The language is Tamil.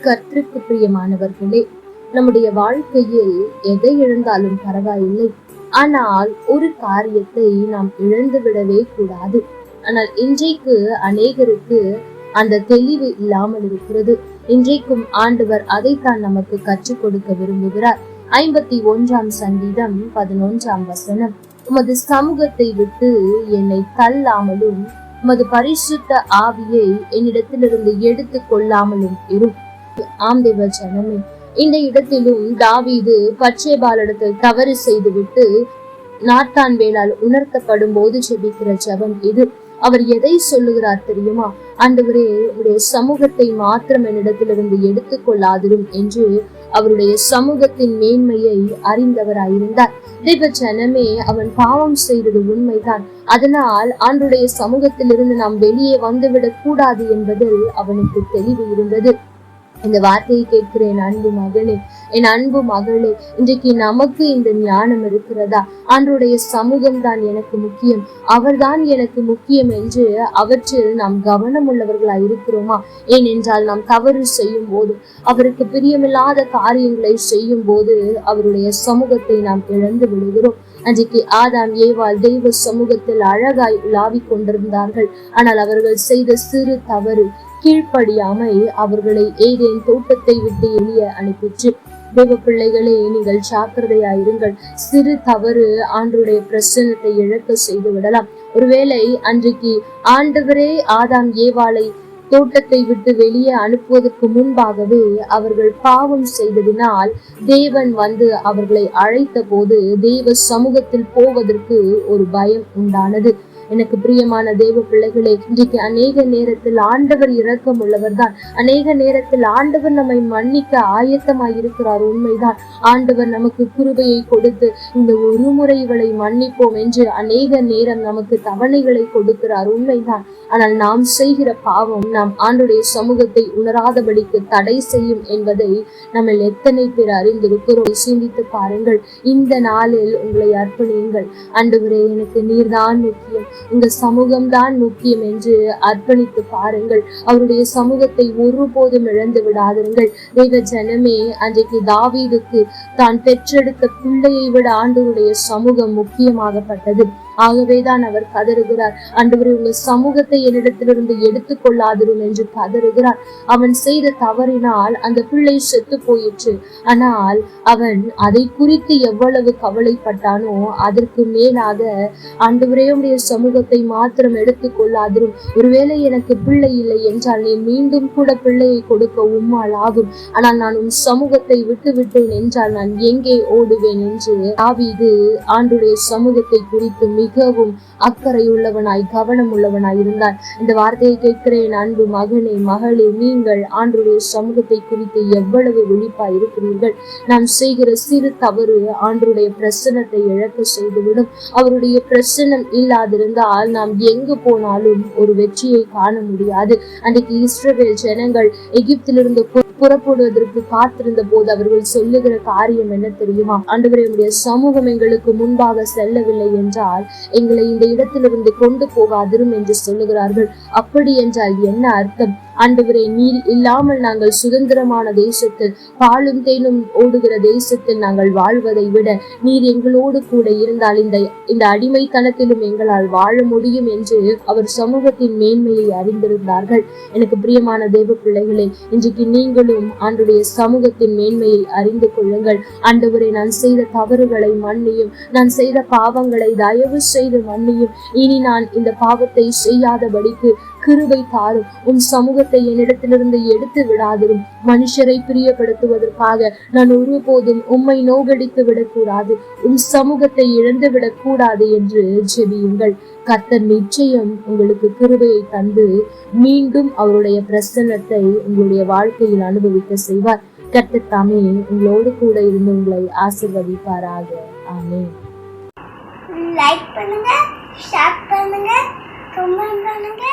கர்த்தருக்கு பிரியமானவர்களே நம்முடைய வாழ்க்கையில் எதை இழந்தாலும் பரவாயில்லை. ஆனால் ஒரு காரியத்தை நாம் இழந்து விடவே கூடாது. ஆனால் இன்றைக்கு அநேகருக்கு அந்த தெளிவு இல்லாமல் இருக்கிறது. இன்றைக்கும் ஆண்டவர் அதைத்தான் நமக்கு கற்றுக் கொடுக்க விரும்புகிறார். ஐம்பத்தி ஒன்றாம் சங்கீதம் பதினொன்றாம் வசனம். உமது சமூகத்தை விட்டு என்னை தள்ளாமலும் உமது பரிசுத்த ஆவியை என்னிடத்திலிருந்து எடுத்து கொள்ளாமலும் இருக்கும் ஆம் தேவ ஜனமே. இந்த இடத்திலும் தாவீது பச்சைபாலிடத்தில் தவறு செய்துவிட்டு நாட்டான் வேளால் உணர்த்தப்படும் போது ஜெபிக்கிற ஜபம் இது. அவர் எதை சொல்லுகிறார் தெரியுமா? ஆண்டவரே உடைய சமூகத்தை மாத்திரம் என்னிடத்திலிருந்து எடுத்துக்கொள்ளாதிரும் என்று அவருடைய சமூகத்தின் மேன்மையை அறிந்தவராயிருந்தார். தெய்வ ஜனமே அவன் பாவம் செய்தது உண்மைதான். அதனால் ஆண்டுடைய சமூகத்திலிருந்து நாம் வெளியே வந்துவிடக் கூடாது என்பதில் அவனுக்கு தெளிவு இருந்தது. இந்த வார்த்தையை கேட்கிற என் அன்பு மகனே என் அன்பு மகளே இன்றைக்கு நமக்கு இந்த ஞானம் இருக்கிறதா? ஆண்டுடைய சமூகம் தான் எனக்கு முக்கியம். அவர்தான் எனக்கு முக்கியம் என்று அவற்றில் நாம் கவனம் உள்ளவர்களா இருக்கிறோமா? ஏனென்றால் நாம் தவறு செய்யும் போது அவருக்கு பிரியமில்லாத காரியங்களை செய்யும் போது அவருடைய சமூகத்தை நாம் இழந்து விடுகிறோம். அன்றைக்கு ஆதாம் ஏவாள் தெய்வ சமூகத்தில் அழகாய் உலாவிக் கொண்டிருந்தார்கள் ஆனால் அவர்கள் செய்த சிறு தவறு கீழ்ப்படியாமல் அவர்களை ஏதேன் தோட்டத்தை விட்டு எளிய அனுப்பிற்று. தேவ பிள்ளைகளே நீங்கள் ஜாக்கிரதையாயிருங்கள் சிறு தவறு ஆண்டுடைய பிரசன்னத்தை இழக்க செய்து விடலாம். ஒருவேளை அன்றைக்கு ஆண்டவரே ஆதாம் ஏவாளை தோட்டத்தை விட்டு வெளியே அனுப்புவதற்கு முன்பாகவே அவர்கள் பாவம் செய்ததினால் தேவன் வந்து அவர்களை அழைத்த போது தேவ சமூகத்தில் போவதற்கு ஒரு பயம் உண்டானது. எனக்கு பிரியமான தேவ பிள்ளைகளே இன்றைக்கு அநேக நேரத்தில் ஆண்டவர் இரக்கம் உள்ளவர் தான் அநேக நேரத்தில் ஆண்டவர் நம்மை மன்னிக்க ஆயத்தமாய் இருக்கிறார் உண்மைதான். ஆண்டவர் நமக்கு கிருபையை கொடுத்து இந்த ஒரு முறை இவளை மன்னிப்போம் என்று அநேக நேரம் நமக்கு தவணைகளை கொடுக்கிறார் உண்மைதான். ஆனால் நாம் செய்கிற பாவம் நாம் ஆண்டுடைய சமூகத்தை உணராதபடிக்கு தடை செய்யும் என்பதை நம்ம எத்தனை பேர் அறிந்திருக்கிறோம். சிந்தித்து பாருங்கள். இந்த நாளில் உங்களை அர்ப்பணியுங்கள். அன்று எனக்கு நீர்தான் முக்கியம். இந்த சமூகம்தான் முக்கியம் என்று அர்ப்பணித்து பாருங்கள். அவருடைய சமூகத்தை ஒருபோதும் இழந்து விடாதிருங்கள். தெய்வ ஜனமே அன்றைக்கு தாவீதுக்கு தான் பெற்றெடுத்த பிள்ளையை விட ஆண்டவருடைய சமூகம் முக்கியமாகப்பட்டது. ஆகவேதான் அவர் கதறுகிறார். ஆண்டவரே உள்ள சமூகத்தை என்னிடத்திலிருந்து எடுத்துக் கொள்ளாதிரும் என்று கதறுகிறார். அவன் செய்த தவறினால் அந்த பிள்ளை செத்து போயிற்று ஆனால் அவன் அதை குறித்து எவ்வளவு கவலைப்பட்டானோ அதற்கு மேலாக ஆண்டவரே உடைய சமூகத்தை மாத்திரம் எடுத்துக் கொள்ளாதிரும் ஒருவேளை எனக்கு பிள்ளை இல்லை என்றால் நீ மீண்டும் கூட பிள்ளையை கொடுக்க உம்மால் ஆகும். ஆனால் நான் உன் சமூகத்தை விட்டு விட்டேன் என்றால் நான் எங்கே ஓடுவேன் என்று தாவீது ஆண்டுடைய சமூகத்தை குறித்து மிகவும் அக்கறை உள்ளவனாய் கவனம் உள்ளவனாய் இருந்தார் இந்த வார்த்தையை கேட்கிறேன் அன்பு மகனே மகளே நீங்கள் ஆண்டுடைய சமூகத்தை குறித்து எவ்வளவு விழிப்பாய் இருக்கிறீர்கள் நாம் செய்கிற சிறு தவறு ஆண்டுடைய பிரசனத்தை இழக்க செய்துவிடும். அவருடைய பிரசனம் இல்லாதிருந்தால் நாம் எங்கு போனாலும் ஒரு வெற்றியை காண முடியாது. அன்றைக்கு இஸ்ரவேல் ஜனங்கள் எகிப்திலிருந்து புறப்படுவதற்கு காத்திருந்த போது அவர்கள் சொல்லுகிற காரியம் என்ன தெரியுமா? ஆண்டவரே சமூகம் எங்களுக்கு முன்பாக செல்லவில்லை என்றால் எங்களை இந்த இடத்திலிருந்து கொண்டு போகாதிரும் என்று சொல்லுகிறார்கள். அப்படி என்றால் என்ன அர்த்தம்? ஆண்டவரே நீர் இல்லாமல் நாங்கள் சுதந்திரமான தேசத்தில் பாலும் தேனும் ஓடுகிற தேசத்தில் நாங்கள் வாழ்வதை விட நீர் எங்களோடு கூட இருந்தால் இந்த இந்த அடிமைத்தனத்திலும் எங்களால் வாழ முடியும் என்று அவர் சமூகத்தின் மேன்மையை அறிந்திருந்தார்கள். எனக்கு பிரியமான தேவ பிள்ளைகளே இன்றைக்கு நீங்களும் ஆண்டுடைய சமூகத்தின் மேன்மையை அறிந்து கொள்ளுங்கள். ஆண்டவரே நான் செய்த தவறுகளை மன்னியும். நான் செய்த பாவங்களை தயவு செய்து மன்னியும். இனி நான் இந்த பாவத்தை செய்யாதபடிக்கு கிருபை தாரும் உன் சமூகத்தை என்னிடத்திலிருந்து எடுத்து விடாதிரும். மனுஷரை பிரியப்படுத்துவதற்காக நான் ஒருபோதும் உம்மை நோகடித்து விடக்கூடாது. உன் சமூகத்தை இழந்து விடக்கூடாது என்று ஜெபியுங்கள். கர்த்தர் நிச்சயம் உங்களுக்கு கிருபையை தந்து மீண்டும் அவருடைய பிரசன்னத்தை உங்களுடைய வாழ்க்கையில் அனுபவிக்க செய்வார். கர்த்தர் தாமே உங்களோடு கூட இருந்து உங்களை ஆசிர்வதிப்பாராக. ஆமே லைக் பண்ணுங்க ஷேர் பண்ணுங்க கமெண்ட் பண்ணுங்க.